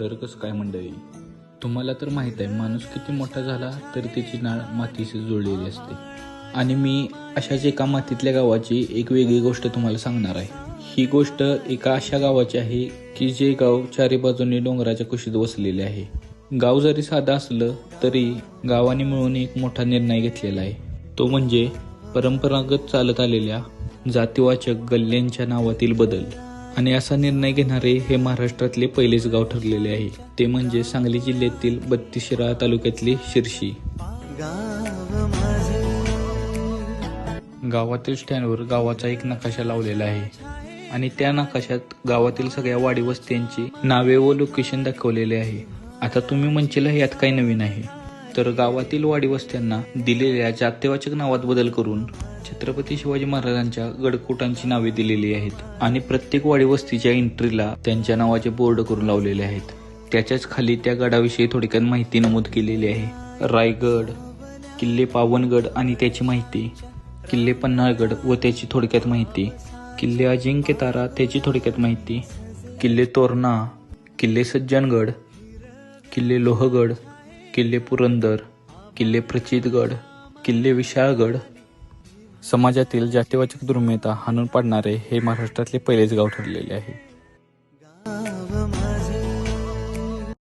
तर कसं काय मंडळी? तुम्हाला तर माहीत आहे माणूस किती मोठा झाला तरी त्याची नाळ मातीशी जुळलेली असते. आणि मी अशाच एका मातीतल्या गावाची एक वेगळी गोष्ट तुम्हाला सांगणार आहे. ही गोष्ट एका अशा गावाची आहे की जे गाव चारी बाजूने डोंगराच्या कुशीत वसलेले आहे. गाव जरी साधं असलं तरी गावाने मिळून एक मोठा निर्णय घेतलेला आहे. तो म्हणजे परंपरागत चालत आलेल्या जातीवाचक गल्ल्यांच्या नावातील बदल. आणि असा निर्णय घेणारे हे महाराष्ट्रातले पहिलेच गाव ठरलेले आहे. ते म्हणजे सांगली जिल्ह्यातील बत्तीशिराळा तालुक्यातले शिरशी. गावातील स्टँडवर गावाचा एक नकाशा लावलेला आहे. आणि त्या नकाशात गावातील सगळ्या वाडी वस्त्यांची नावे व लोकेशन दाखवलेले आहे. आता तुम्ही म्हणशील यात काही नवीन आहे. तर गावातील वाडी वस्त्यांना दिलेल्या जातीवाचक नावात बदल करून छत्रपती शिवाजी महाराजांच्या गडकोटांची नावे दिलेली आहेत आणि प्रत्येक वाडी वस्तीच्या एंट्रीला त्यांच्या नावाचे बोर्ड करून लावलेले आहेत. त्याच्याच खाली त्या गडाविषयी थोडक्यात माहिती नमूद केलेली आहे. रायगड किल्ले पावनगड आणि त्याची माहिती किल्ले पन्हाळगड व त्याची थोडक्यात माहिती किल्ले अजिंक्य तारा त्याची थोडक्यात माहिती किल्ले तोरणा किल्ले सज्जनगड किल्ले लोहगड किल्ले पुरंदर किल्ले प्रचितगड किल्ले विशाळगड समाजातील जातीवाचक दुर्मिळता हाणून पाडणारे हे महाराष्ट्रातले पहिलेच गाव ठरलेले आहे.